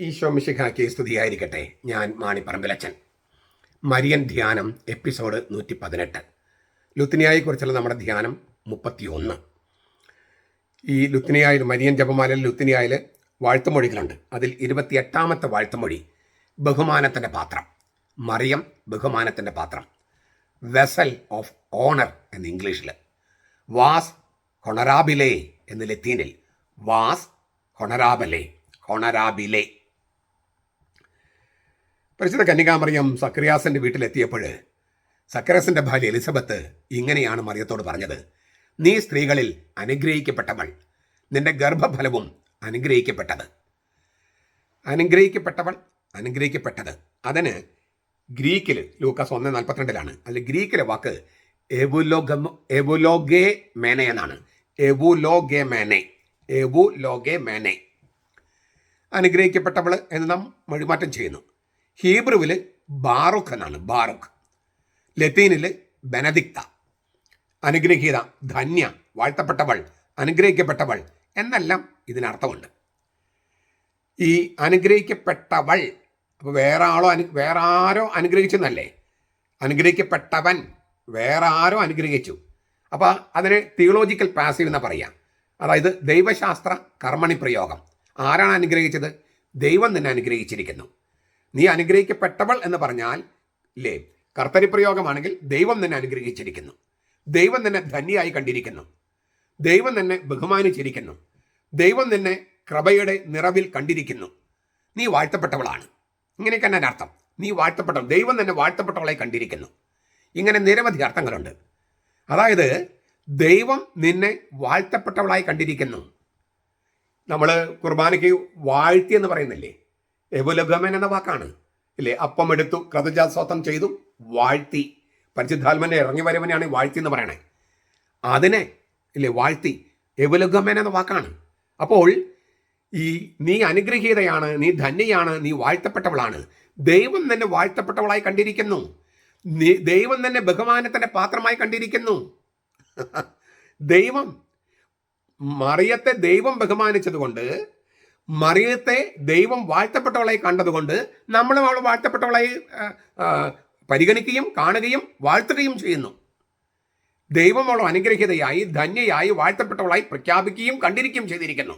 ഈശോ മിശിഹാക്കി സ്തുതിയായിരിക്കട്ടെ. ഞാൻ മാണിപ്പറമ്പിലച്ചൻ. മരിയൻ ധ്യാനം എപ്പിസോഡ് നൂറ്റി പതിനെട്ട് ലുത്തിനിയായെക്കുറിച്ചുള്ള നമ്മുടെ ധ്യാനം മുപ്പത്തി ഒന്ന് ഈ ലുത്തിനിയായിൽ മരിയൻ ജപമാലയിൽ ലുത്തിനിയായിൽ വാഴ്ത്തുമൊഴികളുണ്ട്. അതിൽ ഇരുപത്തിയെട്ടാമത്തെ വാഴ്ത്തുമൊഴി ബഹുമാനത്തിന്റെ പാത്രം. മറിയം ബഹുമാനത്തിന്റെ പാത്രം. വെസൽ ഓഫ് ഓണർ എന്ന് ഇംഗ്ലീഷിൽ. വാസ് കൊണറാബിലേ എന്ന് ലത്തീനിൽ. വാസ് കൊണറാബലേ കൊണറാബിലെ പരിശുദ്ധ കന്യകാമറിയം സക്രിയാസിന്റെ വീട്ടിലെത്തിയപ്പോൾ സക്രിയാസിന്റെ ഭാര്യ എലിസബത്ത് ഇങ്ങനെയാണ് മറിയത്തോട് പറഞ്ഞത്. നീ സ്ത്രീകളിൽ അനുഗ്രഹിക്കപ്പെട്ടവൾ. നിന്റെ ഗർഭഫലവും അനുഗ്രഹിക്കപ്പെട്ടത്. അനുഗ്രഹിക്കപ്പെട്ടവൾ? അനുഗ്രഹിക്കപ്പെട്ടത്. അതിന് ഗ്രീക്കിൽ ലൂക്കാസ് ഒന്ന് നാൽപ്പത്തിരണ്ടിലാണ്. അതിൽ ഗ്രീക്കിലെ വാക്ക് എവുലോഗേ മേനെ എന്നാണ്. എവുലോഗേ മേനെ. എവുലോഗേ മേനെ. അനുഗ്രഹിക്കപ്പെട്ടവൾ എന്ന് നാം മൊഴിമാറ്റം ചെയ്യുന്നു. ഹീബ്രുവിൽ ബാറുഖ് എന്നാണ് ബാറുഖ് ലത്തീനിൽ ബെനദിക്ത. അനുഗ്രഹീത ധന്യ വാഴ്ത്തപ്പെട്ടവൾ അനുഗ്രഹിക്കപ്പെട്ടവൾ എന്നെല്ലാം ഇതിനർത്ഥമുണ്ട്. ഈ അനുഗ്രഹിക്കപ്പെട്ടവൾ അപ്പോൾ വേറെ ആളോ അനു വേറെ ആരോ അനുഗ്രഹിച്ചെന്നല്ലേ? അനുഗ്രഹിക്കപ്പെട്ടവൻ വേറെ ആരോ അനുഗ്രഹിച്ചു. അപ്പോൾ അതിന് തിയോളോജിക്കൽ പാസീവ് എന്ന് പറയാം. അതായത് ദൈവശാസ്ത്ര കർമ്മണി പ്രയോഗം ആരാണ് അനുഗ്രഹിച്ചത്? ദൈവം തന്നെ അനുഗ്രഹിച്ചിരിക്കുന്നു. നീ അനുഗ്രഹിക്കപ്പെട്ടവൾ എന്ന് പറഞ്ഞാൽ ഇല്ലേ കർത്തരി പ്രയോഗമാണെങ്കിൽ ദൈവം നിന്നെ അനുഗ്രഹിച്ചിരിക്കുന്നു. ദൈവം നിന്നെ ധന്യയായി കണ്ടിരിക്കുന്നു. ദൈവം നിന്നെ ബഹുമാനിച്ചിരിക്കുന്നു. ദൈവം നിന്നെ കൃപയുടെ നിറവിൽ കണ്ടിരിക്കുന്നു. നീ വാഴ്ത്തപ്പെട്ടവളാണ്. ഇങ്ങനെയൊക്കെ തന്നെ അർത്ഥം. നീ വാഴ്ത്തപ്പെട്ട ദൈവം തന്നെ വാഴ്ത്തപ്പെട്ടവളെ കണ്ടിരിക്കുന്നു. ഇങ്ങനെ നിരവധി അർത്ഥങ്ങളുണ്ട്. അതായത് ദൈവം നിന്നെ വാഴ്ത്തപ്പെട്ടവളായി കണ്ടിരിക്കുന്നു. നമ്മൾ കുർബാനയ്ക്ക് വാഴ്ത്തി എന്ന് പറയുന്നില്ലേ? എവുലഗമൻ എന്ന വാക്കാണ്. ഇല്ലേ? അപ്പം എടുത്തു കൃതജാസ്വാസം ചെയ്തു വാഴ്ത്തി. പരിശുദ്ധാത്മന്റെ ഇറങ്ങി വരവനെയാണ് വാഴ്ത്തി എന്ന് പറയണേ. അതിനെ ഇല്ലേ വാഴ്ത്തി. എവുലഗമൻ എന്ന വാക്കാണ്. അപ്പോൾ ഈ നീ അനുഗ്രഹീതയാണ് നീ ധന്യയാണ് നീ വാഴ്ത്തപ്പെട്ടവളാണ്. ദൈവം തന്നെ വാഴ്ത്തപ്പെട്ടവളായി കണ്ടിരിക്കുന്നു. നീ- ദൈവം തന്നെ ബഹുമാനത്തിന്റെ പാത്രമായി കണ്ടിരിക്കുന്നു. ദൈവം മറിയത്തെ ദൈവം ബഹുമാനിച്ചതുകൊണ്ട് മറിയത്തെ ദൈവം വാഴ്ത്തപ്പെട്ടവളായി കണ്ടതുകൊണ്ട് നമ്മളും അവൾ വാഴ്ത്തപ്പെട്ടവളായി പരിഗണിക്കുകയും കാണുകയും വാഴ്ത്തുകയും ചെയ്യുന്നു. ദൈവം അവൾ അനുഗ്രഹീതയായി ധന്യയായി വാഴ്ത്തപ്പെട്ടവളായി പ്രഖ്യാപിക്കുകയും കണ്ടിരിക്കുകയും ചെയ്തിരിക്കുന്നു.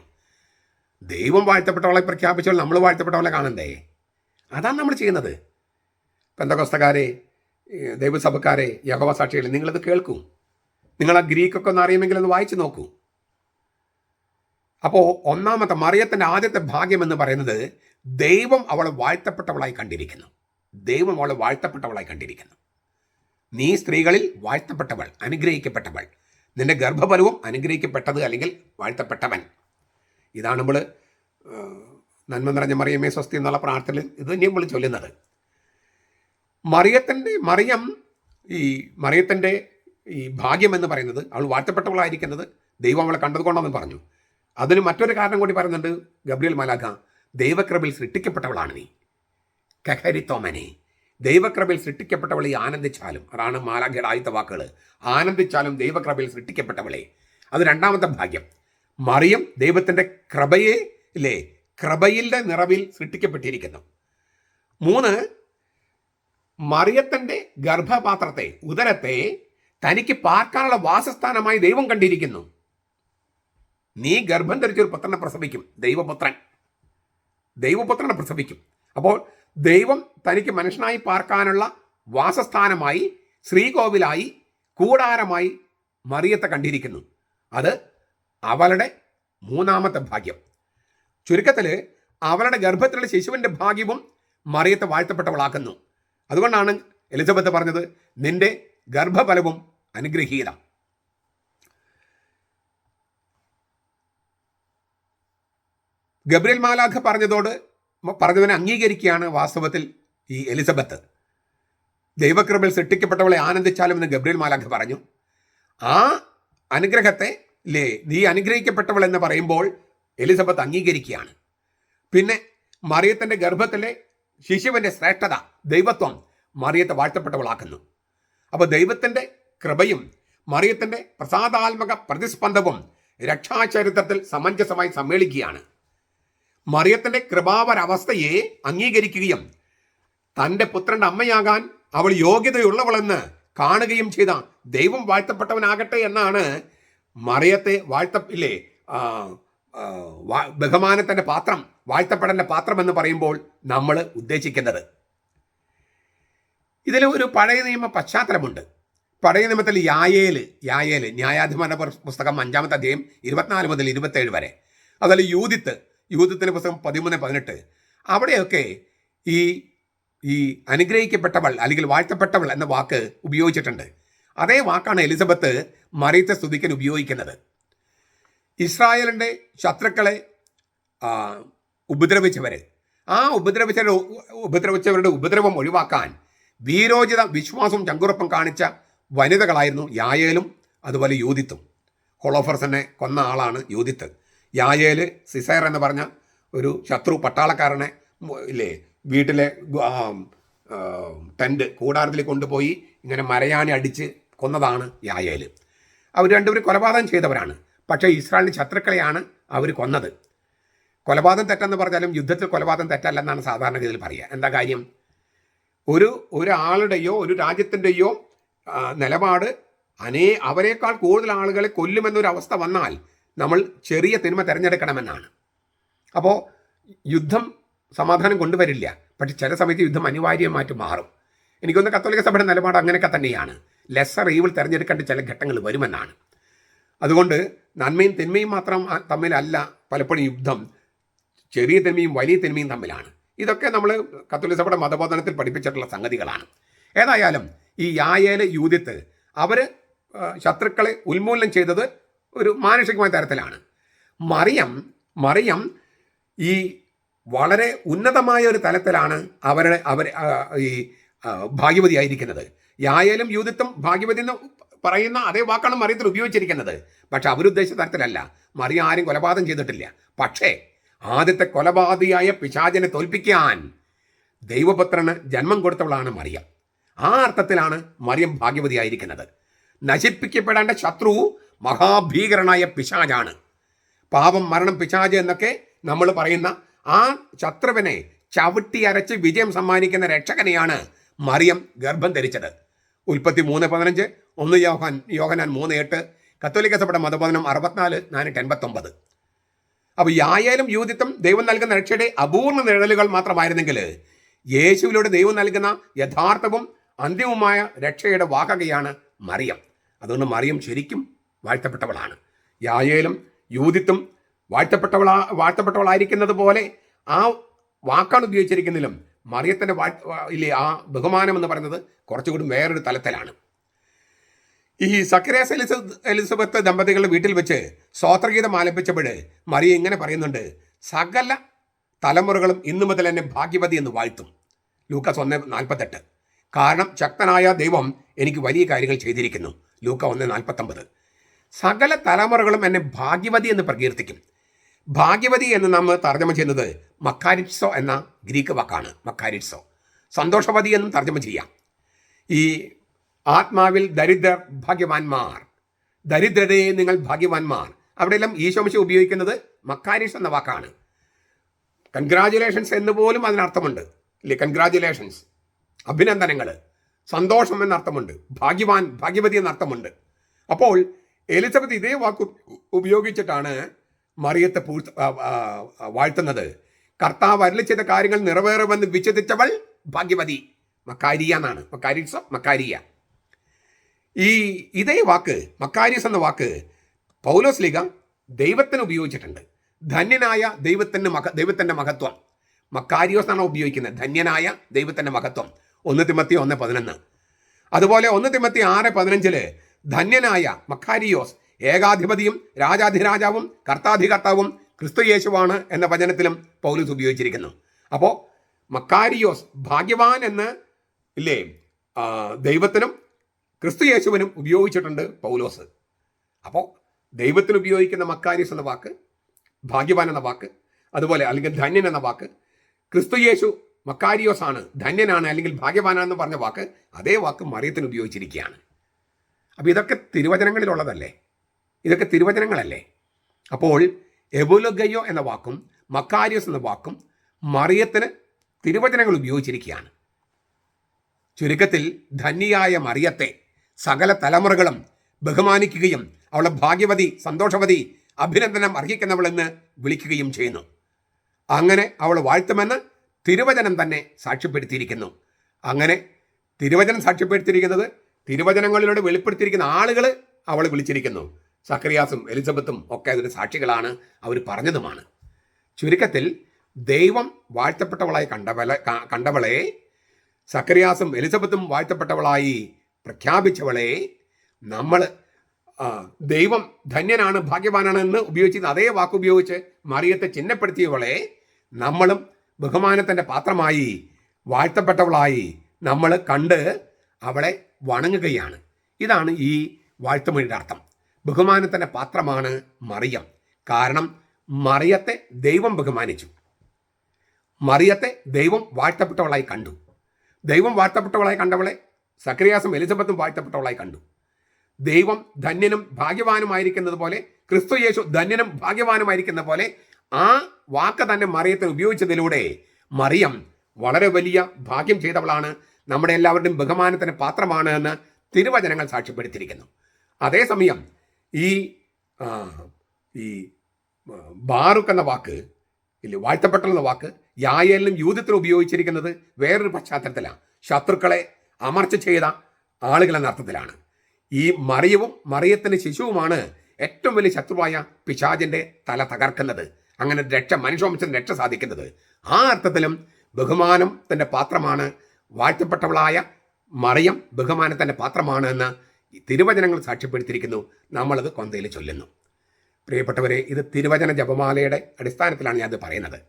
ദൈവം വാഴ്ത്തപ്പെട്ടവളെ പ്രഖ്യാപിച്ചാൽ നമ്മൾ വാഴ്ത്തപ്പെട്ടവളെ കാണണ്ടേ? അതാണ് നമ്മൾ ചെയ്യുന്നത്. പെന്തകോസ്തക്കാരെ ദൈവസഭക്കാരെ യഹോവ സാക്ഷികളെ നിങ്ങളിത് കേൾക്കൂ. നിങ്ങൾ ആ ഗ്രീക്കൊക്കെ ഒന്ന് അറിയുമെങ്കിൽ ഒന്ന് വായിച്ചു നോക്കൂ. അപ്പോൾ ഒന്നാമത്തെ മറിയത്തിന്റെ ആദ്യത്തെ ഭാഗ്യം എന്ന് പറയുന്നത് ദൈവം അവളെ വാഴ്ത്തപ്പെട്ടവളായി കണ്ടിരിക്കുന്നു. ദൈവം അവളെ വാഴ്ത്തപ്പെട്ടവളായി കണ്ടിരിക്കുന്നു. നീ സ്ത്രീകളിൽ വാഴ്ത്തപ്പെട്ടവൾ അനുഗ്രഹിക്കപ്പെട്ടവൾ. നിന്റെ ഗർഭഫലവും അനുഗ്രഹിക്കപ്പെട്ടത് അല്ലെങ്കിൽ വാഴ്ത്തപ്പെട്ടവൻ. ഇതാണ് നമ്മൾ നന്മ നിറഞ്ഞ മറിയമ്മേ സ്വസ്തി എന്നുള്ള പ്രാർത്ഥനയിൽ ഇത് തന്നെയും നമ്മൾ ചൊല്ലുന്നത്. മറിയത്തിന്റെ മറിയം ഈ മറിയത്തിന്റെ ഈ ഭാഗ്യം എന്ന് പറയുന്നത് അവൾ വാഴ്ത്തപ്പെട്ടവളായിരിക്കുന്നത് ദൈവം അവളെ കണ്ടതുകൊണ്ടെന്ന് പറഞ്ഞു. അതിന് മറ്റൊരു കാരണം കൂടി പറയുന്നുണ്ട് ഗബ്രിയൽ മലാഖ. ദൈവക്രമിൽ സൃഷ്ടിക്കപ്പെട്ടവളാണ് നീ. കഹരിത്തോമനെ ദൈവക്രമിൽ സൃഷ്ടിക്കപ്പെട്ടവളെ ആനന്ദിച്ചാലും അതാണ് മാലാഖയുടെ ആദ്യത്തെ വാക്കുകൾ ആനന്ദിച്ചാലും ദൈവക്രമിൽ സൃഷ്ടിക്കപ്പെട്ടവളെ. അത് രണ്ടാമത്തെ ഭാഗ്യം. മറിയം ദൈവത്തിന്റെ കൃപയെ ഇല്ലേ കൃപയിലെ നിറവിൽ സൃഷ്ടിക്കപ്പെട്ടിരിക്കുന്നു. മൂന്ന് മറിയത്തിന്റെ ഗർഭപാത്രത്തെ ഉദരത്തെ തനിക്ക് പാർക്കാനുള്ള വാസസ്ഥാനമായി ദൈവം കണ്ടിരിക്കുന്നു. നീ ഗർഭം ധരിച്ചൊരു പുത്രനെ പ്രസവിക്കും. ദൈവപുത്രൻ. ദൈവപുത്രനെ പ്രസവിക്കും. അപ്പോൾ ദൈവം തനിക്ക് മനുഷ്യനായി പാർക്കാനുള്ള വാസസ്ഥാനമായി ശ്രീകോവിലായി കൂടാരമായി മറിയത്തെ കണ്ടിരിക്കുന്നു. അത് അവളുടെ മൂന്നാമത്തെ ഭാഗ്യം. ചുരുക്കത്തിൽ അവളുടെ ഗർഭത്തിലുള്ള ശിശുവിന്റെ ഭാഗ്യവും മറിയത്തെ വാഴ്ത്തപ്പെട്ടവളാക്കുന്നു. അതുകൊണ്ടാണ് എലിസബത്ത് പറഞ്ഞത് നിന്റെ ഗർഭഫലവും അനുഗ്രഹീത. ഗബ്രിയൽ മാലാഖ പറഞ്ഞതോട് പറഞ്ഞവനെ അംഗീകരിക്കുകയാണ് വാസ്തവത്തിൽ ഈ എലിസബത്ത്. ദൈവകൃപയിൽ സൃഷ്ടിക്കപ്പെട്ടവളെ ആനന്ദിച്ചാലും എന്ന് ഗബ്രിയൽ മാലാഖ പറഞ്ഞു. ആ അനുഗ്രഹത്തെ ലേ നീ അനുഗ്രഹിക്കപ്പെട്ടവൾ എന്ന് പറയുമ്പോൾ എലിസബത്ത് അംഗീകരിക്കുകയാണ്. പിന്നെ മറിയത്തിന്റെ ഗർഭത്തിലെ ശിശുവിന്റെ ശ്രേഷ്ഠത ദൈവത്വം മറിയത്തെ വാഴ്ത്തപ്പെട്ടവളാക്കുന്നു. അപ്പോൾ ദൈവത്തിന്റെ കൃപയും മറിയത്തിന്റെ പ്രസാദാത്മക പ്രതിസ്പന്ദവും രക്ഷാചരിത്രത്തിൽ സമഞ്ജസമായി സമ്മേളിക്കുകയാണ്. മറിയത്തിന്റെ കൃപാവരവസ്ഥയെ അംഗീകരിക്കുകയും തന്റെ പുത്രന്റെ അമ്മയാകാൻ അവൾ യോഗ്യതയുള്ളവളെന്ന് കാണുകയും ചെയ്ത ദൈവം വാഴ്ത്തപ്പെട്ടവനാകട്ടെ എന്നാണ് മറിയത്തെ വാഴ്ത്ത ഇല്ലേ? ബഹുമാനത്തിന്റെ പാത്രം വാഴ്ത്തപ്പെടന്റെ പാത്രം എന്ന് പറയുമ്പോൾ നമ്മൾ ഉദ്ദേശിക്കുന്നത്. ഇതിൽ ഒരു പഴയ നിയമ പശ്ചാത്തലമുണ്ട്. പഴയ നിയമത്തിൽ യായേൽ യായേൽ ന്യായാധിപന പുസ്തകം അഞ്ചാമത്തെ അധ്യായം ഇരുപത്തിനാല് മുതൽ ഇരുപത്തേഴ് വരെ. അതിൽ യൂതിത്ത് യൂതിത്തിന്റെ പുസ്തകം പതിമൂന്ന് പതിനെട്ട്. അവിടെയൊക്കെ ഈ ഈ അനുഗ്രഹിക്കപ്പെട്ടവൾ അല്ലെങ്കിൽ വാഴ്ത്തപ്പെട്ടവൾ എന്ന വാക്ക് ഉപയോഗിച്ചിട്ടുണ്ട്. അതേ വാക്കാണ് എലിസബത്ത് മറിയത്തെ സ്തുതിക്കാൻ ഉപയോഗിക്കുന്നത്. ഇസ്രായേലിന്റെ ശത്രുക്കളെ ഉപദ്രവിച്ചവർ ആ ഉപദ്രവിച്ചവരുടെ ഉപദ്രവിച്ചവരുടെ ഉപദ്രവം ഒഴിവാക്കാൻ വീരോചിത വിശ്വാസവും ചങ്കുറപ്പും കാണിച്ച വനിതകളായിരുന്നു യായേലും അതുപോലെ യൂതിത്തും. ഹോളോഫർസനെ കൊന്ന ആളാണ് യൂതിത്ത്. യായേൽ സിസേർ എന്ന് പറഞ്ഞ ഒരു ശത്രു പട്ടാളക്കാരനെ ഇല്ലേ വീട്ടിലെ ടെന്റ് കൂടാരത്തിൽ കൊണ്ടുപോയി ഇങ്ങനെ മരയാനി അടിച്ച് കൊന്നതാണ് യായേൽ. അവർ രണ്ടുപേരും കൊലപാതകം ചെയ്തവരാണ്. പക്ഷേ ഇസ്രായേലിന്റെ ശത്രുക്കളെയാണ് അവർ കൊന്നത്. കൊലപാതകം തെറ്റെന്ന് പറഞ്ഞാലും യുദ്ധത്തിൽ കൊലപാതകം തെറ്റല്ലെന്നാണ് സാധാരണഗതിയിൽ പറയുക. എന്താ കാര്യം? ഒരു ഒരാളുടെയോ ഒരു രാജ്യത്തിന്റെയോ നിലപാട് അനേ അവരെക്കാൾ കൂടുതൽ ആളുകളെ കൊല്ലുമെന്നൊരു അവസ്ഥ വന്നാൽ നമ്മൾ ചെറിയ തിന്മ തിരഞ്ഞെടുക്കണമെന്നാണ്. അപ്പോൾ യുദ്ധം സമാധാനം കൊണ്ടുവരില്ല. പക്ഷെ ചില സമയത്ത് യുദ്ധം അനിവാര്യമായിട്ട് മാറും. എനിക്കൊന്ന് കത്തോലിക്ക സഭയുടെ നിലപാട് അങ്ങനെയൊക്കെ തന്നെയാണ്. ലെസ്സർ ഈവിൾ തിരഞ്ഞെടുക്കേണ്ട ചില ഘട്ടങ്ങൾ വരുമെന്നാണ്. അതുകൊണ്ട് നന്മയും തിന്മയും മാത്രം തമ്മിലല്ല പലപ്പോഴും യുദ്ധം. ചെറിയ തിന്മയും വലിയ തിന്മയും തമ്മിലാണ്. ഇതൊക്കെ നമ്മൾ കത്തോലിക്ക സഭയുടെ മതബോധനത്തിൽ പഠിപ്പിച്ചിട്ടുള്ള സംഗതികളാണ്. ഏതായാലും ഈ യായേലെ യൂതിത്ത് അവർ ശത്രുക്കളെ ഉന്മൂലനം ചെയ്തത് ഒരു മാനുഷികമായ തരത്തിലാണ്. മറിയം മറിയം ഈ വളരെ ഉന്നതമായ ഒരു തലത്തിലാണ് അവരുടെ അവർ ഈ ഭാഗ്യവതി ഭാഗ്യവതിയായിരിക്കുന്നത് യായാലും യൂതിത്വം ഭാഗ്യവതി എന്ന് പറയുന്ന അതേ വാക്കാണ് മറിയത്തിൽ ഉപയോഗിച്ചിരിക്കുന്നത്. പക്ഷെ അവരുദ്ദേശിച്ച തരത്തിലല്ല. മറിയ ആരും കൊലപാതകം ചെയ്തിട്ടില്ല. പക്ഷേ ആദ്യത്തെ കൊലപാതകിയായ പിശാചനെ തോൽപ്പിക്കാൻ ദൈവപുത്രന് ജന്മം കൊടുത്തവളാണ് മറിയം. ആ അർത്ഥത്തിലാണ് മറിയം ഭാഗ്യവതിയായിരിക്കുന്നത് നശിപ്പിക്കപ്പെടേണ്ട ശത്രു മഹാഭീകരനായ പിശാജാണ്. പാപം മരണം പിശാജ് എന്നൊക്കെ നമ്മൾ പറയുന്ന ആ ശത്രുവിനെ ചവിട്ടി അരച്ച് വിജയം സമ്മാനിക്കുന്ന രക്ഷകനെയാണ് മറിയം ഗർഭം ധരിച്ചത്. ഉൽപ്പത്തി മൂന്ന് പതിനഞ്ച് ഒന്ന് യോഹൻ യോഹനാൻ മൂന്ന് എട്ട് കത്തോലിക്ക സഭയുടെ മതബോധനം അറുപത്തിനാല് നാനൂറ്റി എൺപത്തൊമ്പത്. അപ്പോൾ യായാലും യൂതിത്വം ദൈവം നൽകുന്ന രക്ഷയുടെ അപൂർണ നിഴലുകൾ മാത്രമായിരുന്നെങ്കിൽ യേശുവിലൂടെ ദൈവം നൽകുന്ന യഥാർത്ഥവും അന്തിമവുമായ രക്ഷയുടെ വാഹകയാണ് മറിയം. അതുകൊണ്ട് മറിയം ശരിക്കും വാഴ്ത്തപ്പെട്ടവളാണ്. യായേലും യൂതിത്തും വാഴ്ത്തപ്പെട്ടവളാ വാഴ്ത്തപ്പെട്ടവളായിരിക്കുന്നത് പോലെ ആ വാക്കാണ് ഉപയോഗിച്ചിരിക്കുന്നതിലും മറിയത്തിന്റെ വാഴ് ഇല്ലേ ആ ബഹുമാനം എന്ന് പറയുന്നത് കുറച്ചുകൂടി വേറൊരു തലത്തിലാണ്. ഈ സക്രേസ് എലിസബത്ത് എലിസബത്ത് ദമ്പതികളുടെ വീട്ടിൽ വെച്ച് സ്വാത്രഗീതം ആലപിച്ചപ്പോൾ മറിയ ഇങ്ങനെ പറയുന്നുണ്ട് സകല തലമുറകളും ഇന്നു മുതൽ എന്നെ ഭാഗ്യവതി എന്ന് വാഴ്ത്തും. ലൂക്കസ് ഒന്ന് നാൽപ്പത്തെട്ട്. കാരണം ശക്തനായ ദൈവം എനിക്ക് വലിയ കാര്യങ്ങൾ ചെയ്തിരിക്കുന്നു. ലൂക്ക ഒന്ന് നാൽപ്പത്തൊമ്പത്. സകല തലമുറകളും എന്നെ ഭാഗ്യവതി എന്ന് പ്രകീർത്തിക്കും. ഭാഗ്യവതി എന്ന് നമ്മൾ തർജമ ചെയ്യുന്നത് മക്കാരിറ്റ്സോ എന്ന ഗ്രീക്ക് വാക്കാണ്. മക്കാരിറ്റ്സോ സന്തോഷവതി എന്നും തർജമ ചെയ്യാം. ഈ ആത്മാവിൽ ദരിദ്രർ ഭാഗ്യവാന്മാർ. ദരിദ്രരെ നിങ്ങൾ ഭാഗ്യവാന്മാർ. അവിടെയെല്ലാം ഈശോമിശ ഉപയോഗിക്കുന്നത് മക്കാരിറ്റ്സ് എന്ന വാക്കാണ്. കൺഗ്രാജുലേഷൻസ് എന്ന് പോലും അതിനർത്ഥമുണ്ട്. ഇല്ലേ കൺഗ്രാജുലേഷൻസ്. അഭിനന്ദനങ്ങൾ. സന്തോഷം എന്നർത്ഥമുണ്ട്. ഭാഗ്യവാൻ ഭാഗ്യവതി എന്നർത്ഥമുണ്ട്. അപ്പോൾ എലിസബത്ത് ഇതേ വാക്ക് ഉപയോഗിച്ചിട്ടാണ് മറിയത്തെ വാഴ്ത്തുന്നത്. കർത്താവ് അരളി ചെയ്ത കാര്യങ്ങൾ നിറവേറുമെന്ന് വിശ്വസിച്ചവൾ ഭാഗ്യവതി. മക്കാരിയ എന്നാണ്. മക്കാരിസ മക്കാരിയ. ഈ ഇതേ വാക്ക് മക്കാരിയസ് എന്ന വാക്ക് പൗലോസ് ലീഗ ദൈവത്തിന് ഉപയോഗിച്ചിട്ടുണ്ട്. ധന്യനായ ദൈവത്തിന്റെ മഹ ദൈവത്തിന്റെ മഹത്വം. മക്കാരിയോസ് എന്നാണ് ഉപയോഗിക്കുന്നത്. ധന്യനായ ദൈവത്തിന്റെ മഹത്വം. ഒന്ന് തിമത്തി ഒന്ന് പതിനൊന്ന്. അതുപോലെ ഒന്ന് തിമത്തി ആറ് പതിനഞ്ചിൽ ധന്യനായ മക്കാരിയോസ് ഏകാധിപതിയും രാജാധിരാജാവും കർത്താധികർത്താവും ക്രിസ്തു യേശുവാണ് എന്ന വചനത്തിലും പൗലൂസ് ഉപയോഗിച്ചിരിക്കുന്നു. അപ്പോൾ മക്കാരിയോസ് ഭാഗ്യവാൻ എന്ന് ഇല്ലേ ദൈവത്തിനും ക്രിസ്തു യേശുവിനും ഉപയോഗിച്ചിട്ടുണ്ട് പൗലോസ്. അപ്പോൾ ദൈവത്തിന് ഉപയോഗിക്കുന്ന മക്കാരിയസ് എന്ന വാക്ക് ഭാഗ്യവാൻ എന്ന വാക്ക് അതുപോലെ അല്ലെങ്കിൽ ധന്യൻ എന്ന വാക്ക് ക്രിസ്തു യേശു മക്കാരിയോസ് ആണ് ധന്യനാണ് അല്ലെങ്കിൽ ഭാഗ്യവാനാണെന്ന് പറഞ്ഞ വാക്ക് അതേ വാക്ക് മറിയത്തിന് ഉപയോഗിച്ചിരിക്കുകയാണ്. അപ്പോൾ ഇതൊക്കെ തിരുവചനങ്ങളിലുള്ളതല്ലേ? ഇതൊക്കെ തിരുവചനങ്ങളല്ലേ? അപ്പോൾ എബുലഗയോ എന്ന വാക്കും മക്കാരിയസ് എന്ന വാക്കും മറിയത്തിന് തിരുവചനങ്ങൾ ഉപയോഗിച്ചിരിക്കുകയാണ്. ചുരുക്കത്തിൽ ധന്യയായ മറിയത്തെ സകല തലമുറകളും ബഹുമാനിക്കുകയും അവളെ ഭാഗ്യവതി സന്തോഷവതി അഭിനന്ദനം അർഹിക്കുന്നവളെന്ന് വിളിക്കുകയും ചെയ്യുന്നു. അങ്ങനെ അവൾ വാഴ്ത്തുമെന്ന് തിരുവചനം തന്നെ സാക്ഷ്യപ്പെടുത്തിയിരിക്കുന്നു. അങ്ങനെ തിരുവചനം സാക്ഷ്യപ്പെടുത്തിയിരിക്കുന്നത് തിരുവചനങ്ങളിലൂടെ വെളിപ്പെടുത്തിയിരിക്കുന്ന ആളുകൾ അവൾ വിളിച്ചിരിക്കുന്നു. സക്രിയാസും എലിസബത്തും ഒക്കെ അതിന് സാക്ഷികളാണ്. അവർ പറഞ്ഞതുമാണ്. ചുരുക്കത്തിൽ ദൈവം വാഴ്ത്തപ്പെട്ടവളായി കണ്ടവളെ കണ്ടവളെ സക്രിയാസും എലിസബത്തും വാഴ്ത്തപ്പെട്ടവളായി പ്രഖ്യാപിച്ചവളെ നമ്മൾ ദൈവം ധന്യനാണ് ഭാഗ്യവാനാണ് എന്ന് ഉപയോഗിച്ചിരുന്ന അതേ വാക്കുപയോഗിച്ച് മറിയത്തെ ചിഹ്നപ്പെടുത്തിയവളെ നമ്മളും ബഹുമാനത്തിന്റെ പാത്രമായി വാഴ്ത്തപ്പെട്ടവളായി നമ്മൾ കണ്ട് അവളെ വണങ്ങുകയാണ്. ഇതാണ് ഈ വാഴ്ത്തുമൊഴിയുടെ അർത്ഥം. ബഹുമാനത്തിന്റെ പാത്രമാണ് മറിയം. കാരണം മറിയത്തെ ദൈവം ബഹുമാനിച്ചു. മറിയത്തെ ദൈവം വാഴ്ത്തപ്പെട്ടവളായി കണ്ടു. ദൈവം വാഴ്ത്തപ്പെട്ടവളായി കണ്ടവളെ സക്രിയാസും എലിസബത്തും വാഴ്ത്തപ്പെട്ടവളായി കണ്ടു. ദൈവം ധന്യനും ഭാഗ്യവാനുമായിരിക്കുന്നത് പോലെ ക്രിസ്തു യേശു ധന്യനും ഭാഗ്യവാനുമായിരിക്കുന്ന പോലെ ആ വാക്ക് തന്നെ മറിയത്തിന് ഉപയോഗിച്ചതിലൂടെ മറിയം വളരെ വലിയ ഭാഗ്യം ചെയ്തവളാണ് നമ്മുടെ എല്ലാവരുടെയും ബഹുമാനത്തിന് പാത്രമാണ് എന്ന് തിരുവചനങ്ങൾ സാക്ഷ്യപ്പെടുത്തിയിരിക്കുന്നു. അതേസമയം ഈ ഈ ബാറുക്ക് എന്ന വാക്ക് ഇല്ല വാഴ്ത്തപ്പെട്ടെന്ന വാക്ക് യായേലിനും യൂതത്തിനും ഉപയോഗിച്ചിരിക്കുന്നത് വേറൊരു പശ്ചാത്തലത്തിലാണ് ശത്രുക്കളെ അമർച്ച ചെയ്ത ആളുകൾ എന്ന അർത്ഥത്തിലാണ്. ഈ മറിയവും മറിയത്തിന്റെ ശിശുവുമാണ് ഏറ്റവും വലിയ ശത്രുവായ പിശാജിന്റെ തല തകർക്കുന്നത്. അങ്ങനെ രക്ഷ മനുഷ്യവംശത്തിന് രക്ഷ സാധിക്കുന്നത്. ആ അർത്ഥത്തിലും ബഹുമാനത്തിന്റെ പാത്രമാണ് വാഴ്ത്തപ്പെട്ടവളായ മറിയം ബഹുമാനത്തിന്റെ പാത്രമാണ് എന്ന് തിരുവചനങ്ങൾ സാക്ഷ്യപ്പെടുത്തിയിരിക്കുന്നു. നമ്മളത് കൊന്തയിൽ ചൊല്ലുന്നു. പ്രിയപ്പെട്ടവരെ ഇത് തിരുവചന ജപമാലയുടെ അടിസ്ഥാനത്തിലാണ് ഞാനത് പറയുന്നത്.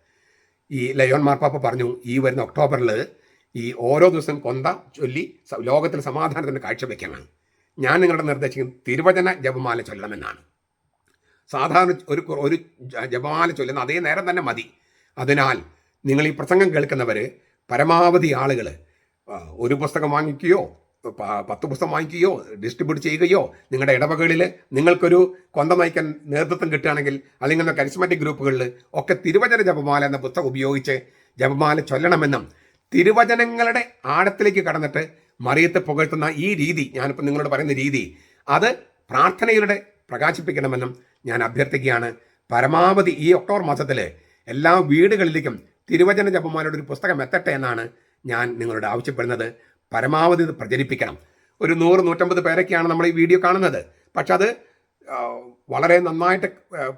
ഈ ലയോൺ മാർപ്പാപ്പ പറഞ്ഞു ഈ വരുന്ന ഒക്ടോബറിൽ ഈ ഓരോ ദിവസം കൊന്ത ചൊല്ലി ലോകത്തിൽ സമാധാനത്തിന് കാഴ്ചവെക്കാനാണ് ഞാൻ നിങ്ങളുടെ നിർദ്ദേശിക്കുന്നത് തിരുവചന ജപമാല ചൊല്ലണമെന്നാണ്. സാധാരണ ഒരു ഒരു ജപമാല ചൊല്ലുന്ന അതേ നേരം തന്നെ മതി. അതിനാൽ നിങ്ങൾ ഈ പ്രസംഗം കേൾക്കുന്നവർ പരമാവധി ആളുകൾ ഒരു പുസ്തകം വാങ്ങിക്കുകയോ പത്ത് പുസ്തകം വാങ്ങിക്കുകയോ ഡിസ്ട്രിബ്യൂട്ട് ചെയ്യുകയോ നിങ്ങളുടെ ഇടവകളിൽ നിങ്ങൾക്കൊരു കൊന്ത നയിക്കാൻ നേതൃത്വം കിട്ടുകയാണെങ്കിൽ അല്ലെങ്കിൽ കരിസ്മാറ്റിക് ഗ്രൂപ്പുകളിൽ ഒക്കെ തിരുവചന ജപമാല എന്ന പുസ്തകം ഉപയോഗിച്ച് ജപമാല ചൊല്ലണമെന്നും തിരുവചനങ്ങളുടെ ആഴത്തിലേക്ക് കടന്നിട്ട് മറിയത്തെ പുകഴ്ത്തുന്ന ഈ രീതി ഞാനിപ്പോൾ നിങ്ങളോട് പറയുന്ന രീതി അത് പ്രാർത്ഥനയിലൂടെ പ്രകാശിപ്പിക്കണമെന്നും ഞാൻ അഭ്യർത്ഥിക്കുകയാണ്. പരമാവധി ഈ ഒക്ടോബർ മാസത്തിൽ എല്ലാ വീടുകളിലേക്കും തിരുവചന ജപമാലയുടെ ഒരു പുസ്തകം എത്തട്ടെ എന്നാണ് ഞാൻ നിങ്ങളോട് ആവശ്യപ്പെടുന്നത് പരമാവധി ഇത് പ്രചരിപ്പിക്കണം. ഒരു നൂറ് നൂറ്റമ്പത് പേരൊക്കെയാണ് നമ്മൾ ഈ വീഡിയോ കാണുന്നത്. പക്ഷെ അത് വളരെ നന്നായിട്ട്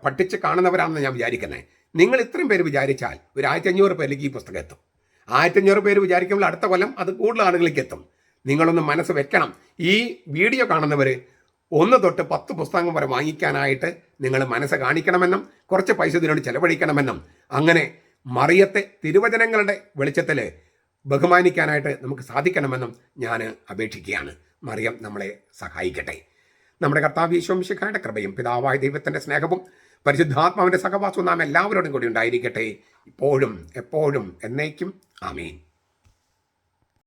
പഠിച്ച് കാണുന്നവരാണെന്ന് ഞാൻ വിചാരിക്കുന്നത് നിങ്ങൾ ഇത്രയും പേര് വിചാരിച്ചാൽ ഒരു ആയിരത്തി അഞ്ഞൂറ് പേരിലേക്ക് ഈ പുസ്തകം എത്തും. ആയിരത്തി അഞ്ഞൂറ് പേര് വിചാരിക്കുമ്പോൾ അടുത്ത കൊല്ലം അത് കൂടുതൽ ആളുകളിലേക്ക് എത്തും. നിങ്ങളൊന്ന് മനസ്സ് വെക്കണം. ഈ വീഡിയോ കാണുന്നവർ ഒന്ന് തൊട്ട് പത്ത് പുസ്തകം വരെ വാങ്ങിക്കാനായിട്ട് നിങ്ങൾ മനസ്സ് കാണിക്കണമെന്നും കുറച്ച് പൈസ ഇതിനോട് ചെലവഴിക്കണമെന്നും അങ്ങനെ മറിയത്തെ തിരുവചനങ്ങളുടെ വെളിച്ചത്തിൽ ബഹുമാനിക്കാനായിട്ട് നമുക്ക് സാധിക്കണമെന്നും ഞാൻ അപേക്ഷിക്കുകയാണ്. മറിയം നമ്മളെ സഹായിക്കട്ടെ. നമ്മുടെ കർത്താവ് ഈശോമിശിഖായുടെ കൃപയും പിതാവായ ദൈവത്തിന്റെ സ്നേഹവും പരിശുദ്ധാത്മാവിന്റെ സഹവാസവും നാം എല്ലാവരോടും കൂടി ഉണ്ടായിരിക്കട്ടെ. ഇപ്പോഴും എപ്പോഴും എന്നേക്കും. ആമീൻ.